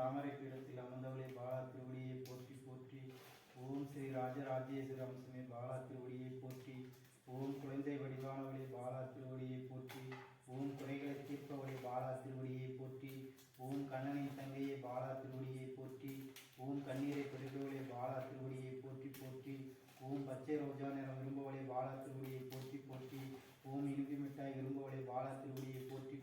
தாமரை பீடத்தில் அமர்ந்தவளே பாலா திருவடியை போற்றி போற்றி. ஓம் ஸ்ரீ ராஜராஜேஸ்வர அம்சமே பாலா திருவடியை போற்றி. ஓம் குழந்தை வடிவானவளே பாலா திருவடியை போற்றி. ஓம் குறைகளை தீர்ப்பவளே பாலா திருவடியை போற்றி. ஓம் கண்ணனின் தங்கையை பாலா திருவடியை போற்றி. ஓம் கண்ணீரை பெருகவளே பாலா திருவடியை போற்றி போற்றி. ஓம் பச்சை ரோஜா நிறம் விரும்பவளே பாலா திருவடியை போற்றி போற்றி. ஓம் இனிப்பு மிட்டாய் விரும்பவளே பாலா திருவடியை போற்றி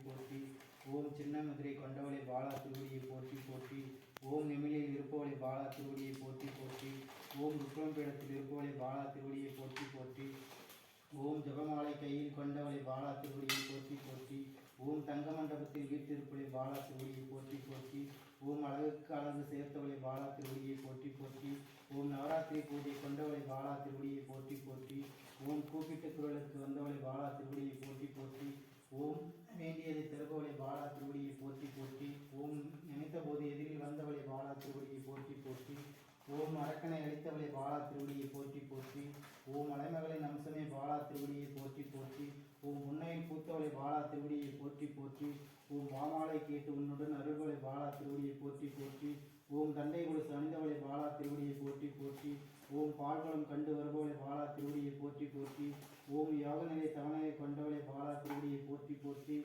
ஓம் சின்ன கொண்டவளை பாலா திருவடியை போற்றி போற்றி ஓம் நிமிலியில் இருப்பவளை பாலா திருவடியை போற்றி போற்றி ஓம் ருக்ரம் இருப்பவளை பாலா திருவடியை போற்றி போற்றி ஓம் ஜபமாலை கையில் கொண்டவளை பாலா திருவடியை போற்றி போற்றி ஓம் தங்க மண்டபத்தில் வீட்டிருப்பவளை பாலா திருவடியை போற்றி போற்றி ஓம் அழகுக்கு அழகு சேர்த்தவளை பாலா திருவடியை போற்றி போற்றி ஓம் நவராத்திரி பூஜை கொண்டவளை பாலா திருவடியை போற்றி போற்றி ஓம் கூப்பிட்ட குரலுக்கு வந்தவளை பாலா திருவடியை போற்றி போற்றி ஓம் வேண்டியதை தருபவளை பாலா திருவடியை போற்றி போற்றி ஓம் நினைத்த போது எதிரில் வந்தவளை பாலா திருவடியை போற்றி போற்றி ஓம் அரக்கனை அளித்தவளை பாலா திருவடியை போற்றி போற்றி ஓம் அலைமகளின் அம்சமே பாலா திருவடியை போற்றி போற்றி ஓம் உன்னையில் பூத்தவளை பாலா திருவடியை போற்றி போற்றி ஓம் மாமாலை கேட்டு உன்னுடன் அருள்வளை பாலா திருவடியை போற்றி போற்றி ஓம் தண்டை கொலுசு அணிந்தவளை பாலா திருவடியை போற்றி போற்றி ஓம் பால்வளம் கண்டு வருபவளை பாலா திருவடியை போற்றி போற்றி ஓம் யோகநிலை தவணையை கொண்டவளை பாலா திருவடியை போற்றி போற்றி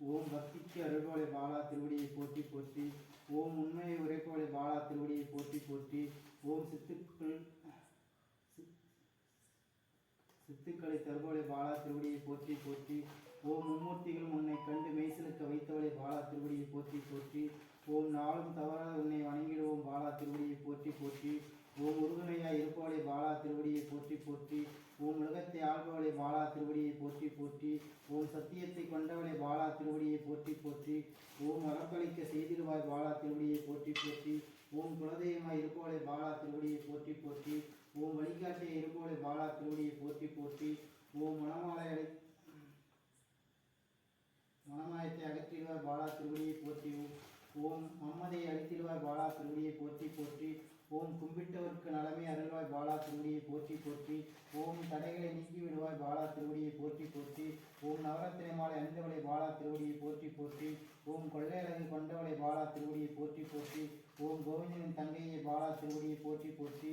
ஓம் பக்திக்கு அருள்வாளை பாலா திருவடியை போற்றி போற்றி ஓம் உண்மையை உரைப்பவளை பாலா திருவடியை போற்றி போற்றி ஓம் சித்துக்கள் சித்துக்களை தருபவளை பாலா திருவடியை போற்றி போற்றி ஓம் மும்மூர்த்திகளும் உன்னை கண்டு மெய்சிலுக்க வைத்தவளை பாலா திருவடியை போற்றி போற்றி ஓம் நாளும் தவறாத உன்னை வணங்கிடுவோம் பாலா திருவடியை போற்றி போற்றி. ஓம் உறுதுணையாய் இருப்பவளை பாலா திருவடியை போற்றி போற்றி. ஓம் உலகத்தை ஆள்பவளை பாலா திருவடியை போற்றி போற்றி. ஓம் சத்தியத்தை கொண்டவளை பாலா திருவடியை போற்றி போற்றி. ஓம் வரப்பளிக்க செய்திடுவாய் பாலா திருவடியை போற்றி போற்றி. ஓம் குலதெய்வமாய் இருப்பவளை பாலா திருவடியை போற்றி போற்றி. ஓம் வழிகாட்டியை இருப்பவளை பாலா திருவடியை போற்றி போற்றி. ஓம் மனமாலை அடை மனமாயத்தை அகற்றிடுவார் பாலா திருவடியை போற்றி. ஓம் மம்மதையை அழித்திடுவாய் பாலா திருவடியை போற்றி போற்றி. ஓம் கும்பிட்டவர்க்கு நலமே அருள்வாய் பாலா திருவடியை போற்றி போற்றி. ஓம் தடைகளை நீக்கி விடுவாய் பாலா திருவடியை போற்றி போற்றி. ஓம் நவரத்தினை மாலை அணிந்தவளை பாலா திருவடியை போற்றி போற்றி ஓம் கொள்ளையழகு கொண்டவளை பாலா திருவடியை போற்றி போற்றி ஓம் கோவிந்தனின் தங்கையை பாலா திருவடியை போற்றி போற்றி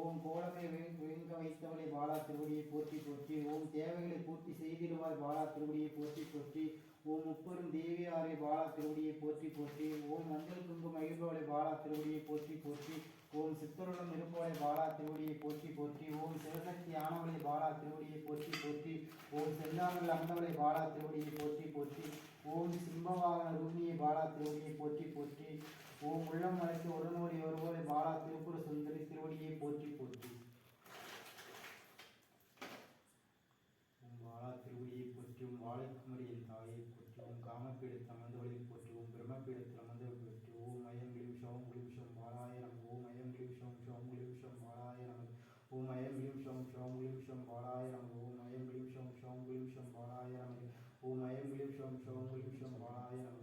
ஓம் கோலமை விழுங்க வைத்தவளை பாலா திருவடியை போற்றி போற்றி ஓம் தேவைகளை பூர்த்தி செய்திடுவாய் பாலா திருவடியை போற்றி போற்றி ஓம் முப்பெரும் தேவியாரை பாலா திருவடியை போற்றி போற்றி ஓம் மஞ்சள் குங்கு மகிழ்பவளை பாலா திருவடியை போற்றி போற்றி ஓம் சித்தருடன் இருப்பவளை பாலா திருவடியை போற்றி போற்றி ஓம் சிவசக்தி ஆனவளை பாலா திருவடியை போற்றி போற்றி ஓம் செல்லாமல் அந்தவளை பாலா திருவடியை போற்றி போற்றி ஓம் சிம்மவாகன ரூபியை பாலா திருவடியை போற்றி போற்றி ஓம் உள்ளம் மலைக்கு உடனோடி வருவோரை பாலா திருப்புர சுந்தரி திருவடியை போற்றி போற்றி உம் வாழா திருவடியை போற்றியும் வாழைக்குமரியின் தாயை போற்றியும் காமப்பீடத்தில் அமர்ந்தவளை போற்றியும் பிரம்மப்பீடத்தில் அமர்ந்தவளை போற்றி ஓம் அயம் கிளிம் ஷோம் கிளிம் ஷோம் வாழாய நம ஓம் அயம் கிளிம் ஷோம் ஷோம் கிளிம் ஷோம் வாழாய நம ஓம் அயம் கிளிம் ஷோம் ஷோம் கிளிம் ஷோம் வாழாய நம ஓம் அயம் கிளிம் ஷோம் ஷோம் கிளிம் ஷோம் வாழாய நம ஓம் அயம் கிளிம் ஷோம் ஷோம் கிளிம் ஷோம் வாழாய நம பாலா திருவடியை